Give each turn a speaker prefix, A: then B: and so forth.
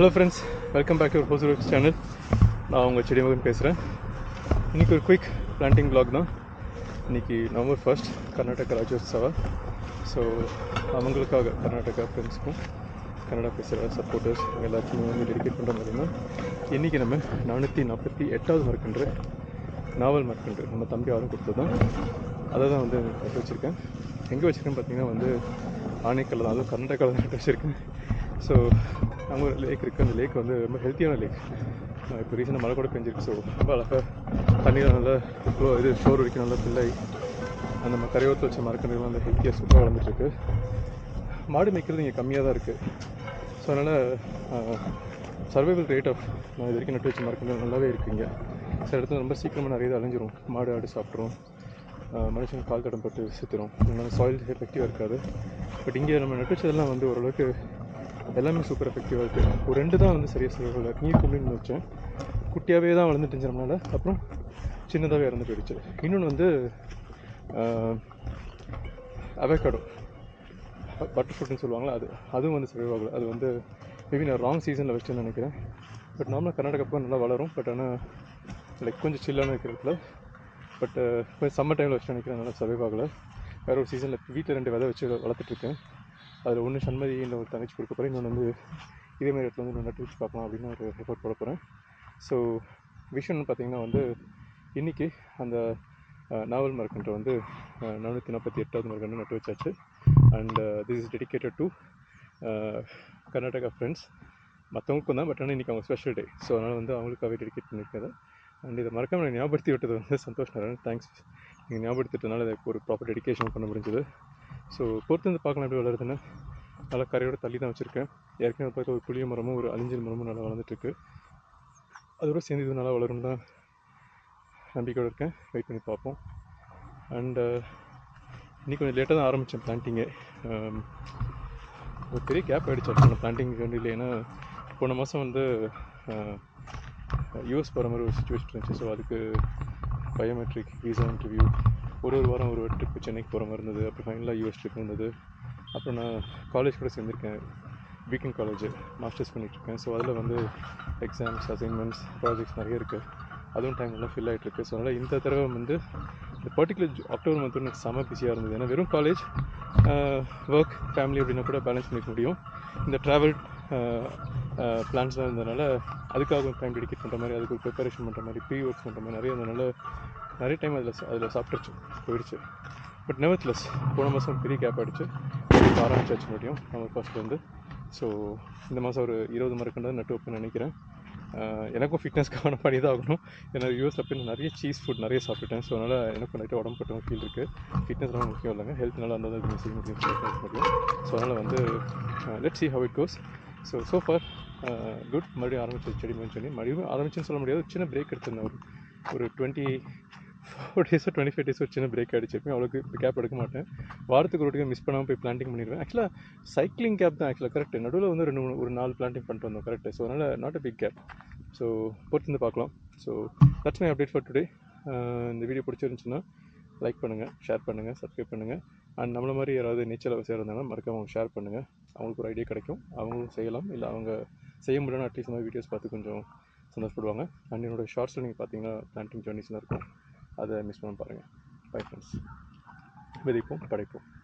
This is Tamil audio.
A: Hello friends welcome back to Hosur channel நான் உங்கள் செடி மகன் பேசுகிறேன் இன்றைக்கி ஒரு குயிக் பிளான்டிங் பிளாக் தான். இன்றைக்கி November first Karnataka Rajyotsava so அவங்களுக்காக கர்நாடகா ஃப்ரெண்ட்ஸ்க்கும் கன்னடா பேசுகிற சப்போர்ட்டர்ஸ் எல்லாத்தையும் வந்து டெடிகேட் பண்ணுற மாதிரி தான். இன்றைக்கி நம்ம நானூற்றி நாற்பத்தி எட்டாவது மரக்கன்று நாவல் மரக்கன்று நம்ம தம்பி யாரும் கொடுத்தது தான். அதை தான் வந்து நட்டு வச்சுருக்கேன். எங்கே வச்சுருக்கேன்னு பார்த்தீங்கன்னா வந்து ஆனைக்கல்ல தான் அதுவும் கர்நாடகாவில் தான் நட்டு வச்சுருக்கேன். ஸோ அங்கே ஒரு லேக் இருக்குது அந்த லேக் வந்து ரொம்ப ஹெல்த்தியான லேக் இப்போ ரீசெண்டாக மழை கூட பெஞ்சிருக்கு. ஸோ ரொம்ப அழகாக தண்ணியில் நல்லா ஃப்ளோ இது ஷோர் வரைக்கும் நல்லா பிள்ளை அந்த நம்ம கரையோரத்தில் வச்ச மரக்கன்றுலாம் அந்த ஹெல்த்தியாக சூப்பராக வளர்ந்துட்டுருக்கு. மாடு மேய்க்கிறது இங்கே கம்மியாக தான் இருக்குது ஸோ அதனால் சர்வைவல் ரேட் ஆஃப் நான் இது வரைக்கும் நட்டு வச்ச மரக்கன்று நல்லாவே இருக்குங்க சில இடத்துல ரொம்ப சீக்கிரமாக நிறைய அழிஞ்சிரும். மாடு ஆடு சாப்பிட்றோம் மனுஷன் கால் தடம் பட்டு செத்துரும். அதனால் சாயில் எஃபெக்டிவாக இருக்காது. பட் இங்கே நம்ம நட்டு வச்சதெல்லாம் வந்து ஓரளவுக்கு எல்லாமே சூப்பர் எஃபெக்டிவாக இருக்குது ஒரு ரெண்டு தான் வந்து சரியாக சொல்லல நீர் கும்பின்னு வச்சேன். குட்டியாகவே தான் வளர்ந்துட்டு இருந்ததுனால அப்புறம் சின்னதாகவே இறந்து போயிடுச்சு. இன்னொன்று வந்து அவகேடோ பட்டர் ஃப்ரூட்னு சொல்லுவாங்களா அது அதுவும் வந்து சர்வைவ் அது வந்து மேபி நான் ராங் சீசனில் வச்சேன்னு நினைக்கிறேன். பட் நார்மலாக கர்நாடகா பக்கம் நல்லா வளரும். பட் ஆனால் லைக் கொஞ்சம் சில்லான இருக்கிறதுல பட் கொஞ்சம் சம்மர் டைமில் வச்சு நினைக்கிறேன். நல்லா சர்வைவ் ஆகலை. வேறு ஒரு சீசனில் வீட்டில் ரெண்டு விதை வச்சு வளர்த்துட்ருக்கேன் அதில் ஒன்று சண்மதி ஒரு தங்கச்சி கொடுக்க போகிறேன் இன்னொன்று வந்து இதேமாரி இடத்துல வந்து நான் நட்டு வச்சு பார்க்கலாம் அப்படின்னு ஒரு ரிப்போர்ட் போட போகிறேன் ஸோ விஷயம்னு பார்த்தீங்கன்னா வந்து இன்றைக்கி அந்த நாவல் மரக்கன்று வந்து நானூற்றி நாற்பத்தி எட்டாவது மரக்கன்று நட்டு வச்சாச்சு. And this is dedicated to Karnataka friends மற்றவங்களுக்கும் தான் பட் ஆனால் இன்றைக்கி அவங்க ஸ்பெஷல் டே ஸோ அதனால் வந்து அவங்களுக்காகவே டெடிகேட் பண்ணியிருக்கேன் அண்ட் இதை மறக்காமல் ஞாபகத்தி ஞாபகப்படுத்தி விட்டது வந்து சந்தோஷ் நாராயணன். தேங்க்ஸ் நீங்கள் ஞாபகப்படுத்திட்டனால எனக்கு ஒரு ப்ராப்பர் டெடிக்கேஷன் பண்ண முடிஞ்சது. ஸோ பொறுத்து வந்து பார்க்கலாம் எப்படி வளருதுன்னு. நல்லா கரையோட தள்ளி தான் வச்சுருக்கேன். ஏற்கனவே பார்த்து ஒரு புளிய மரமும் ஒரு அழிஞ்சல் மரமும் நல்லா வளர்ந்துட்டுருக்கு. அதோட சேர்ந்து இது நல்லா வளரும் தான் நம்பிக்கையோடு இருக்கேன். வெயிட் பண்ணி பார்ப்போம். அண்டு uh, இன்னைக்கு கொஞ்சம் லேட்டாக தான் ஆரம்பித்தேன் பிளான்ட்டிங்கு um, ஒரு பெரிய கேப் ஆகிடுச்சு அந்த பிளான்ட்டிங் இல்லை ஏன்னா போன மாதம் வந்து uh, யூஎஸ் போகிற மாதிரி ஒரு சுச்சுவேஷன் இருந்துச்சு. ஸோ அதுக்கு பயோமெட்ரிக் விசா இன்டர்வியூ ஒரு ஒரு வாரம் ஒரு ஒரு ட்ரிப்பு சென்னைக்கு போகிற மாதிரி இருந்தது. அப்புறம் ஃபைனலாக யூஎஸ் ட்ரிப் இருந்தது அப்புறம் நான் காலேஜ் கூட சேர்ந்துருக்கேன். வீக்கெண்ட் காலேஜ் மாஸ்டர்ஸ் பண்ணிகிட்ருக்கேன் ஸோ அதில் வந்து எக்ஸாம்ஸ் அசைன்மெண்ட்ஸ் ப்ராஜெக்ட்ஸ் நிறைய இருக்குது அதுவும் டைம் நல்லா ஃபில் ஆகிட்டுருக்கு ஸோ அதனால் இந்த தடவை வந்து இந்த பர்டிகுலர் அக்டோபர் மந்த் எனக்கு செம பிஸியாக இருந்தது. ஏன்னா வெறும் காலேஜ் ஒர்க் ஃபேமிலி அப்படின்னா கூட பேலன்ஸ் பண்ணிக்க முடியும். இந்த ட்ராவல் பிளான்ஸ்லாம் இருந்ததுனால அதுக்காக டைம் டெடிகேட் பண்ணுற மாதிரி அதுக்கு ப்ரிப்பரேஷன் பண்ணுற மாதிரி ப்ரீ ஒர்க்ஸ் பண்ணுற மாதிரி நிறைய இருந்ததுனால நிறைய டைம் அதில் அதில் சாப்பிட்டுருச்சு போயிடுச்சு. பட் நெவர்த்லெஸ் போன மாதம் பெரிய கேப் ஆகிடுச்சு இப்போ ஆரம்பிச்சாச்சு முடியும் நம்ம ஃபர்ஸ்ட்லேருந்து ஸோ இந்த மாதம் ஒரு இருபது மரக்கண்டு நட்டு வைப்பேன்னு நினைக்கிறேன். எனக்கும் ஃபிட்னஸ்க்கான பண்ணி தான் ஆகணும். ஏன்னா யூஎஸில் போய் நிறைய சீஸ் ஃபுட் நிறைய சாப்பிட்டுட்டேன். ஸோ அதனால் எனக்கும் நிறைய உடம்பு பட்டவங்க ஃபீல் இருக்குது ஃபிட்னஸ் ரொம்ப முக்கியம் இல்லைங்க. ஹெல்த் நல்லா இருந்தால் தான் செய்ய முடியும் செய்ய முடியும் ஸோ அதனால் வந்து let see how it goes so so far good மறுபடியும் ஆரம்பிச்சு செடி மணி சொல்லி. மறுபடியும் ஆரம்பிச்சுன்னு சொல்ல முடியாது. சின்ன பிரேக் எடுத்திருந்தேன். ஒரு ஒரு டுவெண்ட்டி ஃபோர் டேஸோ டுவெண்ட்டி ஃபைவ் டேஸோ சின்ன பிரேக் ஆகிடுச்சு எப்பயும் அவ்வளோக்கு கேப் எடுக்க மாட்டேன். வாரத்துக்கு ஒரு மிஸ் பண்ணாமல் போய் பிளான்டிங் பண்ணிடுவேன். ஆக்சுவலாக சைக்கிளிங் கேப் தான். ஆக்சுவலாக கரெக்ட் நடுவில் வந்து ரெண்டு மூணு ஒரு நாலு பிளான்டிங் பண்ணிட்டு வந்தோம். கரெக்ட் ஸோ அதனால் not a big gap so பொறுத்து வந்து பார்க்கலாம் so that's my update for today இந்த வீடியோ பிடிச்சிருந்துச்சுன்னா லைக் பண்ணுங்கள் ஷேர் பண்ணுங்கள் சப்ஸ்கிரைப் பண்ணுங்கள் அண்ட் நம்மளை மாதிரி யாராவது நீச்சல் அவசியம் இருந்தாலும் மறக்காம அவங்க ஷேர் பண்ணுங்கள் அவங்களுக்கு ஒரு ஐடியா கிடைக்கும். அவங்களும் செய்யலாம். இல்லை அவங்க செய்ய முடியலன்னா அட்லீஸ்ட் மாதிரி வீடியோஸ் பார்த்து கொஞ்சம் சந்தோஷப்படுவாங்க. அண்ட் என்னோடய ஷார்ட்ஸில் நீங்கள் பார்த்தீங்கன்னா பிளான்டிங் ஜேர்னிஸ்லாம் இருக்கும். அதை மிஸ் பண்ண பாருங்கள் பை ஃப்ரெண்ட்ஸ் விதைப்போம் படைப்போம்.